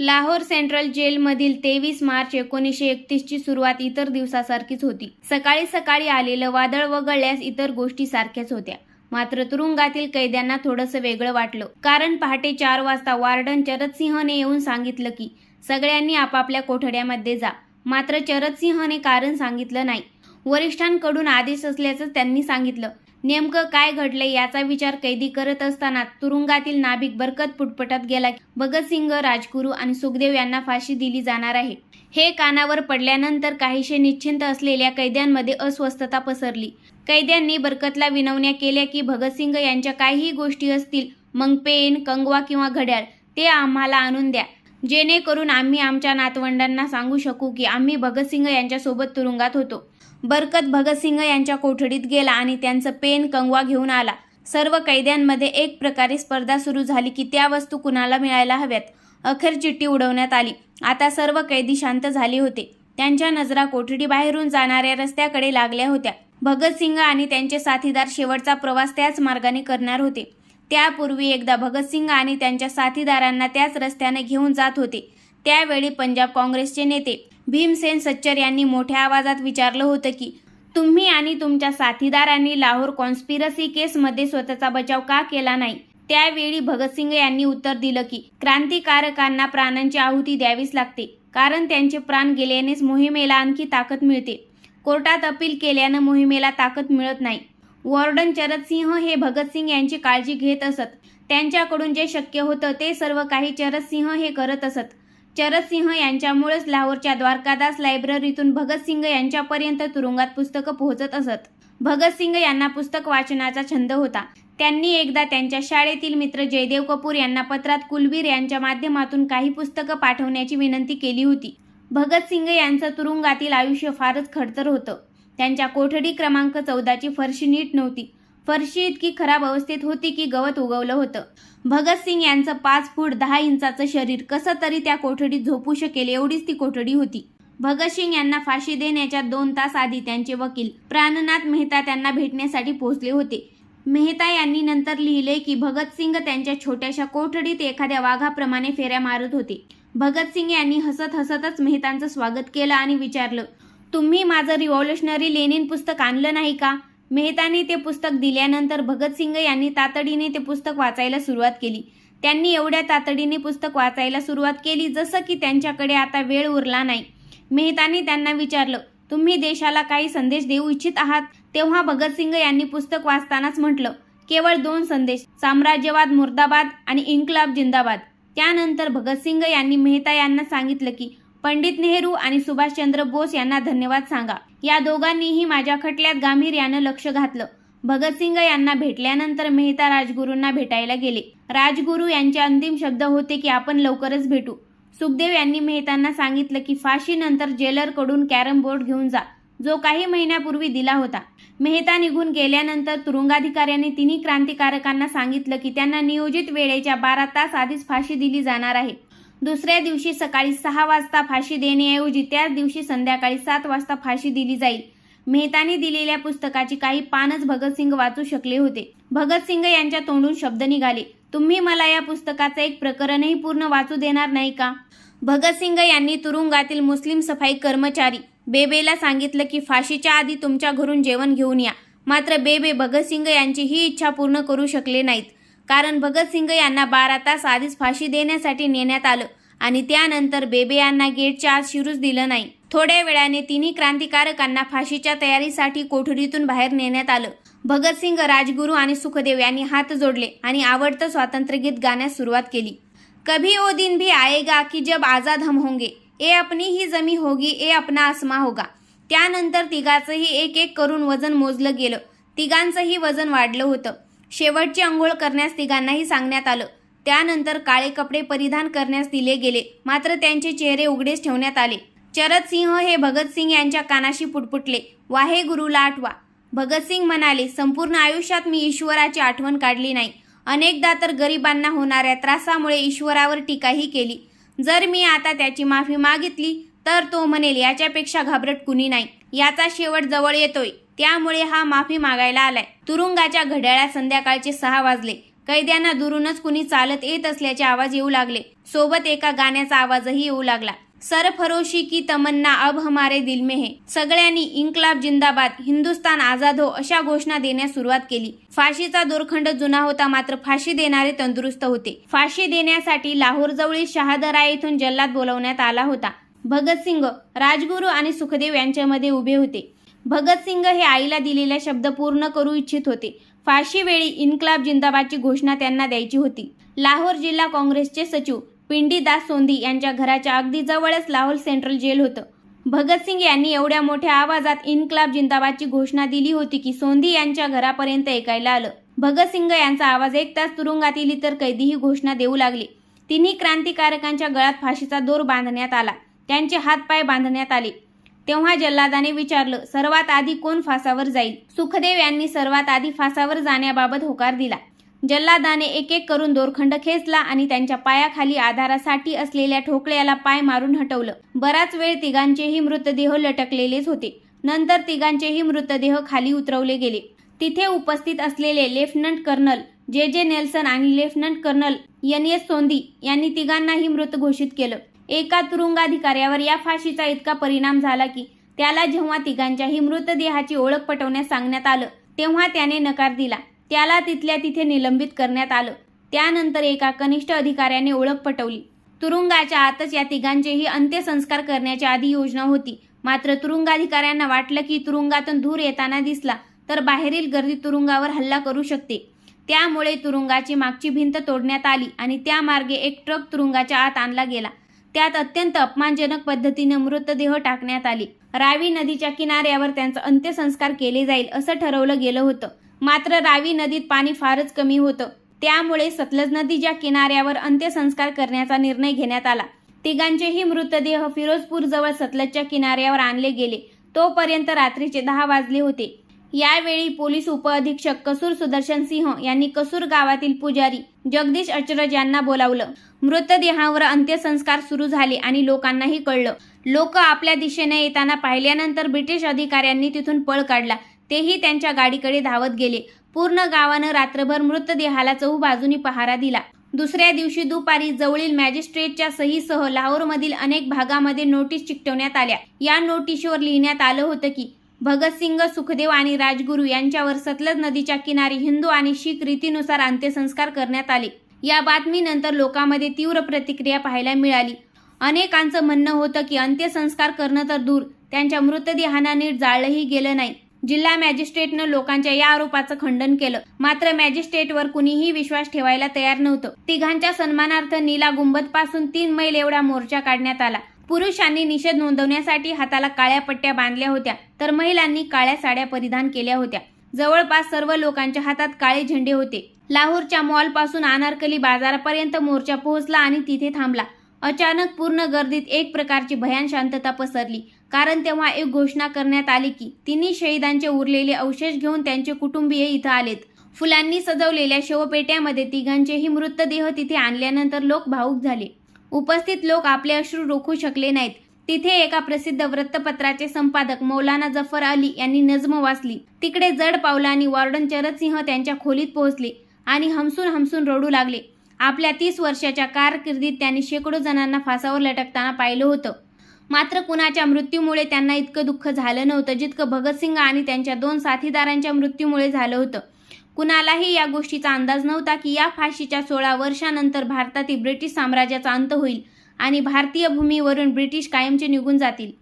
Lahore central जेलमधील तेवीस मार्च एकोणीसशे एकतीसची सुरुवात इतर दिवसासारखीच होती. सकाळी सकाळी आलेलं वादळ वगळल्यास इतर गोष्टी सारख्याच होत्या. मात्र तुरुंगातील कैद्यांना थोडंसं वेगळं वाटलं. कारण पहाटे चार वाजता वार्डन चरतसिंहने येऊन सांगितलं की सगळ्यांनी आपापल्या कोठड्यामध्ये जा. मात्र चरतसिंहने कारण सांगितलं नाही. वरिष्ठांकडून आदेश असल्याचं त्यांनी सांगितलं. नेमकं काय घडलंय याचा विचार कैदी करत असताना तुरुंगातील नाभिक बरकत पुटपटत गेला. भगतसिंग राजगुरू आणि सुखदेव यांना फाशी दिली जाणार आहे. हे कानावर पडल्यानंतर काहीशे निश्चिंत असलेल्या कैद्यांमध्ये अस्वस्थता पसरली. कैद्यांनी बरकतला विनवण्या केल्या की भगतसिंग यांच्या काहीही गोष्टी असतील मग पेन कंगवा किंवा घड्याळ ते आम्हाला आणून द्या. जेणेकरून आम्ही आमच्या नातवंडांना सांगू शकू की आम्ही भगतसिंग यांच्यासोबत तुरुंगात होतो. बरकत भगतसिंग यांच्या कोठडीत गेला आणि त्यांचं पेन कंगवा घेऊन आला. सर्व कैद्यांमध्ये एक प्रकारे स्पर्धा सुरू झाली की त्या वस्तू कुणाला मिळायला हव्यात? अखेर चिठ्ठी उडवण्यात आली. आता सर्व कैदी शांत झाले होते. त्यांच्या नजरा कोठडी बाहेरून जाणाऱ्या रस्त्याकडे लागल्या होत्या. भगतसिंग आणि त्यांचे साथीदार शेवटचा प्रवास त्याच मार्गाने करणार होते. त्यापूर्वी एकदा भगतसिंग आणि त्यांच्या साथीदारांना त्याच रस्त्याने घेऊन जात होते. त्यावेळी पंजाब काँग्रेसचे नेते भीमसेन सच्चर यांनी मोठ्या आवाजात विचारलं होतं की तुम्ही आणि तुमच्या साथीदारांनी लाहोर कॉन्स्पिरसी केसमध्ये स्वतःचा बचाव का केला नाही? त्यावेळी भगतसिंग यांनी उत्तर दिलं की क्रांतिकारकांना प्राणांची आहुती द्यावीच लागते कारण त्यांचे प्राण गेल्यानेच मोहिमेला आणखी ताकद मिळते. कोर्टात अपील केल्यानं मोहिमेला ताकद मिळत नाही. वॉर्डन चरदसिंह हे भगतसिंग यांची काळजी घेत असत. त्यांच्याकडून जे शक्य होतं ते सर्व काही चरदसिंह हे करत असत. चरतसिंह यांच्यामुळेच लाहोरच्या द्वारकादास लायब्ररीतून भगतसिंग यांच्यापर्यंत तुरुंगात पुस्तकं पोहोचत असत. भगतसिंग यांना पुस्तक वाचनाचा छंद होता. त्यांनी एकदा त्यांच्या शाळेतील मित्र जयदेव कपूर यांना पत्रात कुलवीर यांच्या माध्यमातून काही पुस्तकं पाठवण्याची विनंती केली होती. भगतसिंग यांचं तुरुंगातील आयुष्य फारच खडतर होतं. त्यांच्या कोठडी क्रमांक चौदाची फरशी नीट नव्हती. फरशी इतकी खराब अवस्थेत होती की गवत उगवलं होतं. भगतसिंग यांचं पाच फूट दहा इंचाचं शरीर कसं तरी त्या कोठडीत झोपू शकेल एवढीच ती कोठडी होती. भगतसिंग यांना फाशी देण्याच्या दोन तास आधी त्यांचे वकील प्राणनाथ मेहता त्यांना भेटण्यासाठी पोहोचले होते. मेहता यांनी नंतर लिहिले की भगतसिंग त्यांच्या छोट्याशा कोठडीत एखाद्या वाघाप्रमाणे फेऱ्या मारत होते. भगतसिंग यांनी हसत हसतच मेहतांचं स्वागत केलं आणि विचारलं तुम्ही माझं रिव्हॉल्युशनरी लेनिन पुस्तक आणलं नाही का? मेहताने ते पुस्तक दिल्यानंतर भगतसिंग यांनी तातडीने ते पुस्तक वाचायला सुरुवात केली. त्यांनी एवढ्या तातडीने पुस्तक वाचायला सुरुवात केली जसं की त्यांच्याकडे आता वेळ उरला नाही. मेहताने त्यांना विचारलं तुम्ही देशाला काही संदेश देऊ इच्छित आहात? तेव्हा भगतसिंग यांनी पुस्तक वाचतानाच म्हटलं केवळ दोन संदेश साम्राज्यवाद मुर्दाबाद आणि इन्कलाब जिंदाबाद. त्यानंतर भगतसिंग यांनी मेहता यांना सांगितलं की पंडित नेहरू आणि सुभाषचंद्र बोस यांना धन्यवाद सांगा. या दोघांनीही माझ्या खटल्यात गांभीर्यानं लक्ष घातलं. भगतसिंग यांना भेटल्यानंतर मेहता राजगुरूंना भेटायला गेले. राजगुरू यांचे अंतिम शब्द होते की आपण लवकरच भेटू. सुखदेव यांनी मेहतांना सांगितलं की फाशीनंतर जेलरकडून कॅरम बोर्ड घेऊन जा. जो काही महिन्यापूर्वी दिला होता. मेहता निघून गेल्यानंतर तुरुंगाधिकाऱ्यांनी तिन्ही क्रांतिकारकांना सांगितलं की त्यांना नियोजित वेळेच्या बारा तास आधीच फाशी दिली जाणार आहे. दुसऱ्या दिवशी सकाळी सहा वाजता फाशी देण्याऐवजी त्याच दिवशी संध्याकाळी सात वाजता फाशी दिली जाईल. मेहताने दिलेल्या पुस्तकाची काही पानच भगतसिंग वाचू शकले होते. भगतसिंग यांच्या तोंडून शब्द निघाले. तुम्ही मला या पुस्तकाचं एक प्रकरणही पूर्ण वाचू देणार नाही का? भगतसिंग यांनी तुरुंगातील मुस्लिम सफाई कर्मचारी बेबेला सांगितलं की फाशीच्या आधी तुमच्या घरून जेवण घेऊन या. मात्र बेबे भगतसिंग यांची ही इच्छा पूर्ण करू शकले नाहीत. कारण भगतसिंग यांना बारा तास आधीच फाशी देण्यासाठी नेण्यात आलं आणि त्यानंतर बेबे यांना गेटच्या आत शिरूच दिलं नाही. थोड्या वेळाने तिन्ही क्रांतिकारकांना फाशीच्या तयारीसाठी कोठडीतून बाहेर नेण्यात आलं. भगतसिंग राजगुरू आणि सुखदेव यांनी हात जोडले आणि आवडतं स्वातंत्र्यगीत गाण्यास सुरुवात केली. कभी ओ दिन भी आएगा की जब आजाद हम होंगे. ए अपनी ही जमी होगी ए अपना आसमा होगा. त्यानंतर तिघाचंही एक एक करून वजन मोजलं गेलं. तिघांचंही वजन वाढलं होतं. शेवटची अंघोळ करण्यास तिघांनाही सांगण्यात आलं. त्यानंतर काळे कपडे परिधान करण्यास दिले गेले. मात्र त्यांचे चेहरे उघडेच ठेवण्यात आले. चरत सिंह हे भगतसिंग यांच्या कानाशी पुटपुटले. वाहे गुरुला आठवा भगतसिंग म्हणाले संपूर्ण आयुष्यात मी ईश्वराची आठवण काढली नाही. अनेकदा तर गरिबांना होणाऱ्या त्रासामुळे ईश्वरावर टीकाही केली. जर मी आता त्याची माफी मागितली तर तो म्हणेल याच्यापेक्षा घाबरट कुणी नाही. याचा शेवट जवळ येतोय. त्यामुळे हा माफी मागायला आलाय. तुरुंगाच्या घड्याळात संध्याकाळचे सहा वाजले. कैद्यांना दुरूनच कुणी चालत येत असल्याचे आवाज येऊ लागले. सोबत एका गाण्याचा आवाजही येऊ लागला. सरफरोशी की तमन्ना अब हमारे दिल में है. सगळ्यांनी इन्कलाब जिंदाबाद हिंदुस्तान आझाद हो अशा घोषणा देण्यास सुरुवात केली. फाशीचा दोरखंड जुना होता मात्र फाशी देणारे तंदुरुस्त होते. फाशी देण्यासाठी लाहोर जवळील शहादरा येथून जल्लाद बोलवण्यात आला होता. भगतसिंग राजगुरू आणि सुखदेव यांच्यामध्ये उभे होते. भगतसिंग हे आईला दिलेला शब्द पूर्ण करू इच्छित होते. फाशीवेळी इन्क्लाब इन्कलाब जिंदाबादची घोषणा त्यांना द्यायची होती. लाहोर जिल्हा काँग्रेसचे सचिव पिंडीदास सोंधी यांच्या घराच्या अगदी जवळच लाहोर सेंट्रल जेल होतं. भगतसिंग यांनी एवढ्या मोठ्या आवाजात इन्कलाब जिंदाबादची घोषणा दिली होती की सोंधी यांच्या घरापर्यंत ऐकायला आलं. भगतसिंग यांचा आवाज एक तास तुरुंगातील इतर कैदी ही घोषणा देऊ लागली. तिन्ही क्रांतिकारकांच्या गळ्यात फाशीचा दोर बांधण्यात आला. त्यांचे हातपाय बांधण्यात आले. तेव्हा जल्लादाने विचारलं सर्वात आधी कोण फासावर जाईल? सुखदेव यांनी सर्वात आधी फासावर जाण्याबाबत होकार दिला. जल्लादाने एक एक करून दोरखंड खेचला आणि त्यांच्या पायाखाली आधारासाठी असलेल्या ठोकळ्याला पाय मारून हटवलं. बराच वेळ तिघांचेही मृतदेह लटकलेलेच होते. नंतर तिघांचेही मृतदेह खाली उतरवले गेले. तिथे उपस्थित असलेले लेफ्टनंट कर्नल जे जे नेल्सन आणि lieutenant colonel N S Sondhi यांनी तिघांनाही मृत घोषित केलं. एका तुरुंगाधिकाऱ्यावर या फाशीचा इतका परिणाम झाला की त्याला जेव्हा तिघांच्याही मृतदेहाची ओळख पटवण्यास सांगण्यात आलं तेव्हा त्याने नकार दिला. त्याला तिथल्या तिथे निलंबित करण्यात आलं. त्यानंतर एका कनिष्ठ अधिकाऱ्याने ओळख पटवली. तुरुंगाच्या आतच या तिघांचेही अंत्यसंस्कार करण्याची आधी योजना होती. मात्र तुरुंगाधिकाऱ्यांना वाटलं की तुरुंगातून धूर येताना दिसला तर बाहेरील गर्दी तुरुंगावर हल्ला करू शकते. त्यामुळे तुरुंगाची मागची भिंत तोडण्यात आली आणि त्या मार्गे एक ट्रक तुरुंगाच्या आत आणला गेला. त्यात अत्यंत अपमानजनक पद्धतीने मृतदेह टाकण्यात आले. रावी नदीच्या किनाऱ्यावर त्यांचा अंत्यसंस्कार केले जाईल असं ठरवलं गेलं होतं. मात्र रावी नदीत पाणी फारच कमी होतं. त्यामुळे सतलज नदीच्या किनाऱ्यावर अंत्यसंस्कार करण्याचा निर्णय घेण्यात आला. तिघांचेही मृतदेह फिरोजपूर जवळ सतलजच्या किनाऱ्यावर आणले गेले. तोपर्यंत रात्रीचे दहा वाजले होते. यावेळी पोलीस उपअधीक्षक कसूर सुदर्शन सिंह यांनी कसूर गावातील पुजारी जगदीश अचरज यांना बोलावलं. मृतदेहावर अंत्यसंस्कार सुरू झाले आणि लोकांनाही कळलं. लोक आपल्या दिशेने येताना पाहिल्यानंतर ब्रिटिश अधिकाऱ्यांनी तिथून पळ काढला. तेही त्यांच्या गाडीकडे धावत गेले. पूर्ण गावानं रात्रभर मृतदेहाला चहूबाजूनी पहारा दिला. दुसऱ्या दिवशी दुपारी जवळील मॅजिस्ट्रेटच्या सहीसह लाहोरमधील अनेक भागामध्ये नोटीस चिकटवण्यात आल्या. या नोटीसवर लिहिण्यात आलं होतं की भगतसिंग सुखदेव आणि राजगुरू यांच्यावर सतलज नदीच्या किनारी हिंदू आणि शीख रीतीनुसार अंत्यसंस्कार करण्यात आले. या बातमीनंतर लोकांमध्ये तीव्र प्रतिक्रिया पाहायला मिळाली. अनेकांचं म्हणणं होतं की अंत्यसंस्कार करणं तर दूर त्यांच्या मृतदेहांना नीट जाळलंही गेलं नाही. जिल्हा मॅजिस्ट्रेटनं लोकांच्या या आरोपाचं खंडन केलं. मात्र मॅजिस्ट्रेटवर कुणीही विश्वास ठेवायला तयार नव्हतं. तिघांच्या सन्मानार्थ नीला गुंबदपासून तीन मैल एवढा मोर्चा काढण्यात आला. पुरुषांनी निषेध नोंदवण्यासाठी हाताला काळ्या पट्ट्या बांधल्या होत्या तर महिलांनी काळ्या साड्या परिधान केल्या होत्या. जवळपास सर्व लोकांच्या हातात काळे झेंडे होते. लाहोरच्या मॉलपासून अनारकली बाजारापर्यंत मोर्चा पोहोचला आणि तिथे थांबला. अचानक पूर्ण गर्दीत एक प्रकारची भयान शांतता पसरली. कारण तेव्हा एक घोषणा करण्यात आली की तिन्ही शहीदांचे उरलेले अवशेष घेऊन त्यांचे कुटुंबीय इथं आलेत. फुलांनी सजवलेल्या शवपेट्यामध्ये तिघांचेही मृतदेह तिथे आणल्यानंतर लोक भाऊक झाले. उपस्थित लोक आपले अश्रू रोखू शकले नाहीत. तिथे एका प्रसिद्ध वृत्तपत्राचे संपादक मौलाना जफर अली यांनी नजम वाचली. तिकडे जड पावलांनी वॉर्डन चरतसिंह त्यांच्या खोलीत पोहोचले. आणि हमसून हमसून रडू लागले. आपल्या तीस वर्षाच्या कारकिर्दीत त्यांनी शेकडो जणांना फासावर लटकताना पाहिलं होतं. मात्र कुणाच्या मृत्यूमुळे त्यांना इतकं दुःख झालं नव्हतं जितकं भगतसिंग आणि त्यांच्या दोन साथीदारांच्या मृत्यूमुळे झालं होतं. कुणालाही या गोष्टीचा अंदाज नव्हता की या फाशीच्या सोळा वर्षानंतर भारतातील ब्रिटिश साम्राज्याचा अंत होईल आणि भारतीय भूमीवरून ब्रिटिश कायमचे निघून जातील.